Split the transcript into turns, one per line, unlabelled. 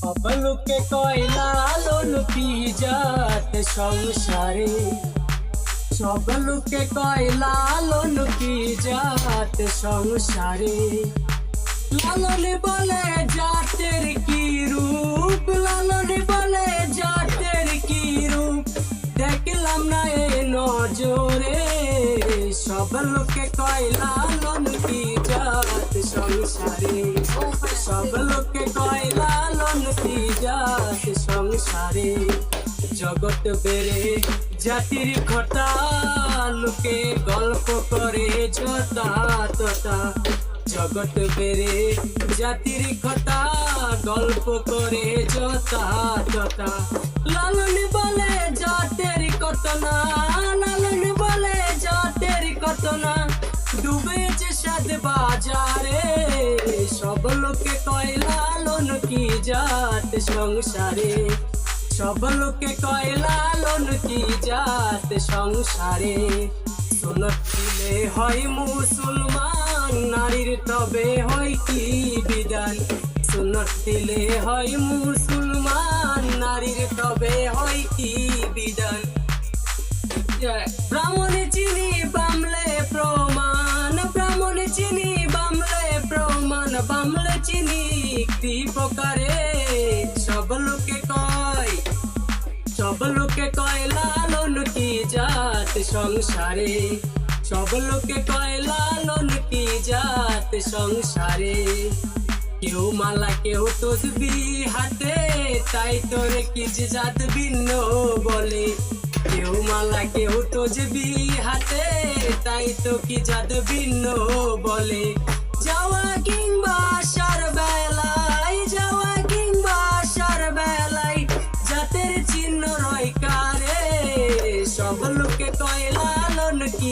অবলুকে কয়লা লোন পিজাত সংসারে সব লোকে কয়লা লোন পিজাত সংসারে লালন বলে জাতের কি রূপ লালন বলে জাতের কি রূপ দেখলাম না এ নজরে সব লোকে কয়লা লোন কি জাত সংসারে সংসারে জগৎ বেড়ে জাতির খটা লোকে গল্প করে যতা ততা। জগৎ বেড়ে জাতির কথা গল্প করে যতা যতা লালন বলে জাতের কতনা লালন বলে জাতের কতনা ডুবেছে সাদ বাজারে, সব লোকে কয়, লালন কি জাত সংসারে? সব লোকে কয়, লালন কি জাত সংসারে? সোনত দিলে হয় মুসলমান, নারীর তবে হয় কি বিধান? সুনত দিলে হয় মুসলমান, নারীর তবে হয় কি বিধান? ব্রাহ্মণ চিনি, বামলে প্রমাণ। ব্রাহ্মণ চিনি, বামলে প্রমাণ। বামলে চিনি কি প্রকারে লোকে কয় লালন কি জাত সংসারে? সব লোকে কয় লালন কি জাত সংসারে? কেউ মালা, কেউ তসবি হাতে, তাই তোরে কি যে জাত ভিন্ন বলে। কেউ মালা, কেউ তসবি হাতে, তাই তো কি জাত ভিন্ন বলে।